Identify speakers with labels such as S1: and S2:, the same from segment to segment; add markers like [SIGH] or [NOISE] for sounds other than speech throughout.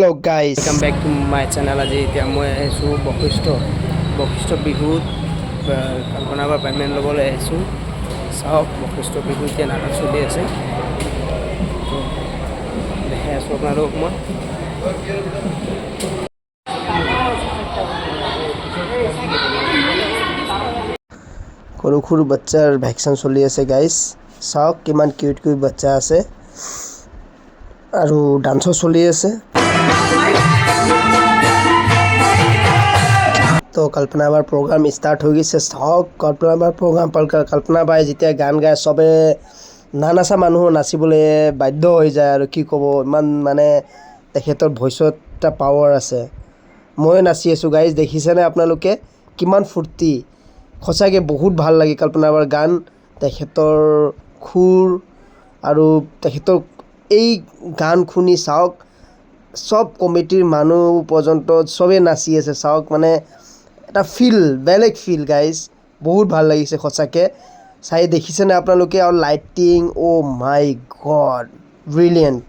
S1: Hello' guys
S2: welcome back to my channel আজি এতিয়া মই আহিছোঁ বশিষ্ঠ বশিষ্ঠ বিহুত কল্পনা বা পে'মেণ্ট ল'বলৈ আহিছোঁ চাওক বশিষ্ঠ বিহু এতিয়া নাটক চলি আছে। দেখাই আছোঁ আপোনালোকক মই।
S1: সৰু সৰু বাচ্চাৰ ভেকচিন চলি আছে গাইজ চাওক কিমান কিউট কিউট বাচ্চা আছে। আৰু ডান্সো চলি আছে। তো কল্পনা বাৰ প্ৰগ্ৰাম ষ্টাৰ্ট হৈ গৈছে। চাওক কল্পনা বাৰ প্ৰগ্ৰাম কল্পনা বাই যেতিয়া গান গায় চবে নানাচা মানুহো নাচিবলৈ বাধ্য হৈ যায় আৰু কি ক'ব, ইমান মানে তেখেতৰ ভইচত এটা পাৱাৰ আছে। ময়ো নাচি আছোঁ গাইজ দেখিছেনে আপোনালোকে? কিমান ফূৰ্তি। সঁচাকৈ বহুত ভালো লাগে কল্পনা বাৰ গান, তেখেতৰ সুৰ আৰু তেখেতৰ এই গান শুনি চাওক, চব কমিটিৰ মানুহ পৰ্যন্ত চবেই নাচি আছে, চাওক মানে এটা ফিল বেলেগ ফিল গাইজ বহুত ভাল লাগিছে সঁচাকৈ। চাই দেখিছেনে আপোনালোকে আৰু lighting oh' my god brilliant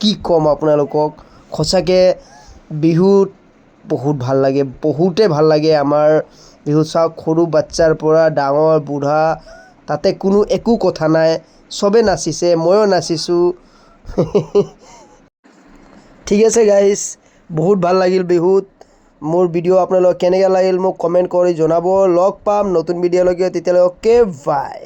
S1: কি ক'ম আপোনালোকক? সঁচাকৈ বিহুত বহুত ভাল লাগে বহুতে ভাল লাগে আমাৰ বিহু চাওক সৰু বাচ্চাৰ পৰা ডাঙৰ বুঢ়া তাতে কোনো একো কথা নাই চবেই নাচিছে ময়ো নাচিছোঁ। [LAUGHS] ঠিক আছে গাইজ বহুত ভাল লাগিল বিহুত। মোৰ ভিডিঅ' আপোনালোকক কেনেকৈ লাগিল মোক কমেণ্ট কৰি জনাব। লগ পাম, নতুন ভিডিঅ'লৈকে তেতিয়ালৈ অ'কে বাই